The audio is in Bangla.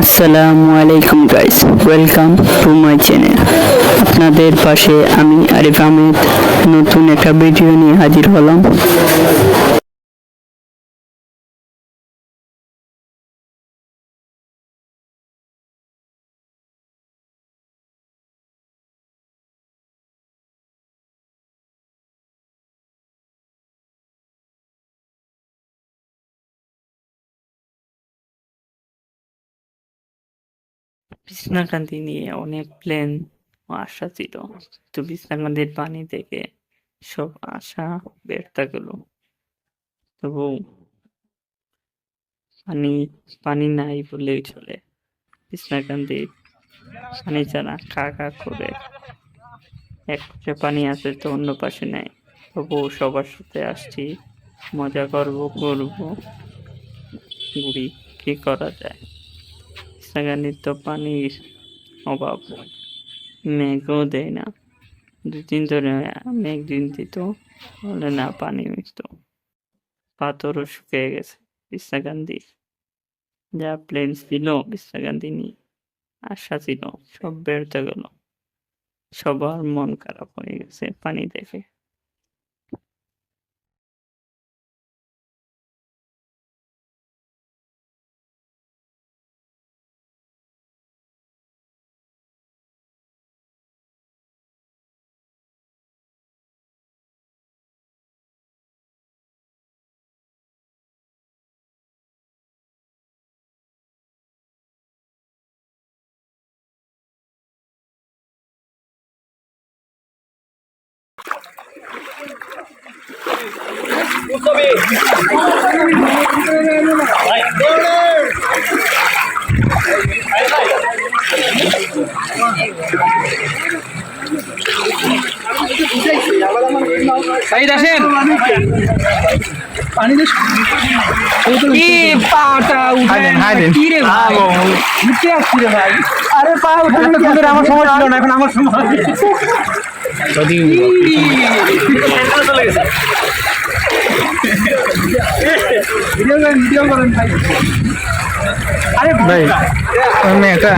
আসসালামু আলাইকুম guys welcome to my channel আপনাদের পাশে আমি আরিফ আহমেদ, নতুন একটা ভিডিও নিয়ে হাজির হলাম। বিছনাকান্দি নিয়ে অনেক প্ল্যান ও আশা ছিল তো বিছনাকান্দির পানি থেকে সব আশা ব্যর্থ গেল। তবু পানি পানি নাই বললেই চলে। বিছনাকান্দি পানি ছাড়া কা কা করে এক পাশে পানি আছে তো অন্য পাশে নেই। তবু সবার সাথে আসছি, মজা করব করব ঘুরি, কি করা যায়? বিছনাকান্দির তো পানির অভাব মেঘও দেয় না। দু দুদিন ধরে মেঘ দিন দিত বলে না, পানি মিশত পাথরও শুকিয়ে গেছে বিশ্বগান্ধী যা প্লেন ছিল বিশ্বগান্ধী নিয়ে আশা ছিল, সব বেরোতে গেল। সবার মন খারাপ হয়ে গেছে পানি দেখে। সাইদ আসেন। কি পাটা উঠেন কি রে ভাই? উঠে আসছি রে ভাই। আরে পা উঠানো তোদের আমার সময় ছিল না এখন আমার সময়। যদি ভিডিও করেন ভিডিও করেন ভাই আরে ভাই আমি একটা